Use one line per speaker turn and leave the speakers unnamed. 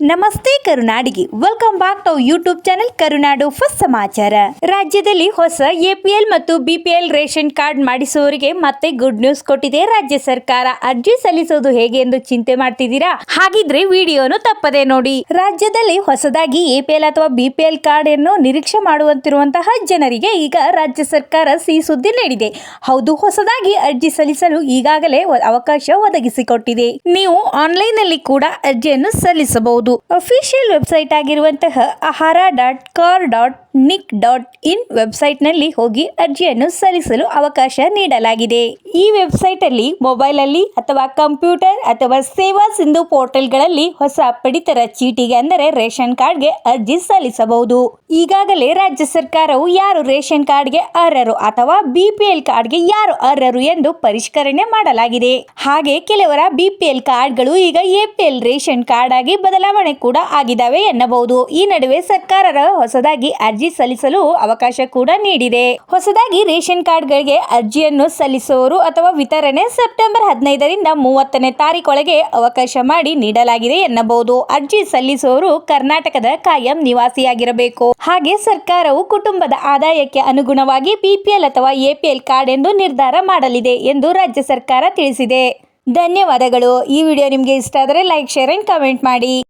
ನಮಸ್ತೆ ಕರುನಾಡಿಗೆ. Welcome back to YouTube channel Karunadu first ಸಮಾಚಾರ ರಾಜ್ಯದಲ್ಲಿ ಹೊಸ ಎಪಿಎಲ್ ಮತ್ತು ಬಿಪಿಎಲ್ ರೇಷನ್ ಕಾರ್ಡ್ ಮಾಡಿಸುವವರಿಗೆ ಮತ್ತೆ ಗುಡ್ ನ್ಯೂಸ್ ಕೊಟ್ಟಿದೆ ರಾಜ್ಯ ಸರ್ಕಾರ. ಅರ್ಜಿ ಸಲ್ಲಿಸೋದು ಹೇಗೆ ಎಂದು ಚಿಂತೆ ಮಾಡ್ತಿದ್ದೀರಾ? ಹಾಗಿದ್ರೆ ವಿಡಿಯೋನು ತಪ್ಪದೆ ನೋಡಿ. ರಾಜ್ಯದಲ್ಲಿ ಹೊಸದಾಗಿ ಎಪಿಎಲ್ ಅಥವಾ ಬಿಪಿಎಲ್ ಕಾರ್ಡ್ ಅನ್ನು ನಿರೀಕ್ಷೆ ಮಾಡುವಂತಿರುವಂತಹ ಜನರಿಗೆ ಈಗ ರಾಜ್ಯ ಸರ್ಕಾರ ಸಿಹಿ ಸುದ್ದಿ ನೀಡಿದೆ. ಹೌದು, ಹೊಸದಾಗಿ ಅರ್ಜಿ ಸಲ್ಲಿಸಲು ಈಗಾಗಲೇ ಅವಕಾಶ ಒದಗಿಸಿಕೊಟ್ಟಿದೆ. ನೀವು ಆನ್ಲೈನ್ನಲ್ಲಿ ಕೂಡ ಅರ್ಜಿಯನ್ನು ಸಲ್ಲಿಸಬಹುದು. ಅಫಿಷಿಯಲ್ ವೆಬ್ಸೈಟ್ ಆಗಿರುವಂತಹ Ahara dot kar dot nic dot in ವೆಬ್ಸೈಟ್ನಲ್ಲಿ ಹೋಗಿ ಅರ್ಜಿಯನ್ನು ಸಲ್ಲಿಸಲು ಅವಕಾಶ ನೀಡಲಾಗಿದೆ. ಈ ವೆಬ್ಸೈಟ್ ಅಲ್ಲಿ ಮೊಬೈಲ್ ಅಲ್ಲಿ ಅಥವಾ ಕಂಪ್ಯೂಟರ್ ಅಥವಾ ಸೇವಾ ಸಿಂಧು ಪೋರ್ಟಲ್ಗಳಲ್ಲಿ ಹೊಸ ಪಡಿತರ ಚೀಟಿಗೆ ಅಂದರೆ ರೇಷನ್ ಕಾರ್ಡ್ಗೆ ಅರ್ಜಿ ಸಲ್ಲಿಸಬಹುದು. ಈಗಾಗಲೇ ರಾಜ್ಯ ಸರ್ಕಾರವು ಯಾರು ರೇಷನ್ ಕಾರ್ಡ್ಗೆ ಅರ್ಹರು ಅಥವಾ ಬಿಪಿಎಲ್ ಕಾರ್ಡ್ಗೆ ಯಾರು ಅರ್ಹರು ಎಂದು ಪರಿಷ್ಕರಣೆ ಮಾಡಲಾಗಿದೆ. ಹಾಗೆ ಕೆಲವರ ಬಿಪಿಎಲ್ ಕಾರ್ಡ್ಗಳು ಈಗ ಎಪಿಎಲ್ ರೇಷನ್ ಕಾರ್ಡ್ ಆಗಿ ಬದಲಾವಣೆ ಕೂಡ ಆಗಿದ್ದಾವೆ ಎನ್ನಬಹುದು. ಈ ನಡುವೆ ಸರ್ಕಾರ ಹೊಸದಾಗಿ ಅರ್ಜಿ ಸಲ್ಲಿಸಲು ಅವಕಾಶ ಕೂಡ ನೀಡಿದೆ. ಹೊಸದಾಗಿ ರೇಷನ್ ಕಾರ್ಡ್ಗಳಿಗೆ ಅರ್ಜಿಯನ್ನು ಸಲ್ಲಿಸುವವರು ಅಥವಾ ವಿತರಣೆ ಸೆಪ್ಟೆಂಬರ್ ಹದಿನೈದರಿಂದ ಮೂವತ್ತನೇ ತಾರೀಕೊಳಗೆ ಅವಕಾಶ ಮಾಡಿ ನೀಡಲಾಗಿದೆ ಎನ್ನಬಹುದು. ಅರ್ಜಿ ಸಲ್ಲಿಸುವವರು ಕರ್ನಾಟಕದ ಕಾಯಂ ನಿವಾಸಿಯಾಗಿರಬೇಕು. ಹಾಗೆ ಸರ್ಕಾರವು ಕುಟುಂಬದ ಆದಾಯಕ್ಕೆ ಅನುಗುಣವಾಗಿ ಬಿಪಿಎಲ್ ಅಥವಾ ಎಪಿಎಲ್ ಕಾರ್ಡ್ ಎಂದು ನಿರ್ಧಾರ ಮಾಡಲಿದೆ ಎಂದು ರಾಜ್ಯ ಸರ್ಕಾರ ತಿಳಿಸಿದೆ. ಧನ್ಯವಾದಗಳು. ಈ ವಿಡಿಯೋ ನಿಮಗೆ ಇಷ್ಟ ಆದರೆ ಲೈಕ್, ಶೇರ್ ಅಂಡ್ ಕಮೆಂಟ್ ಮಾಡಿ.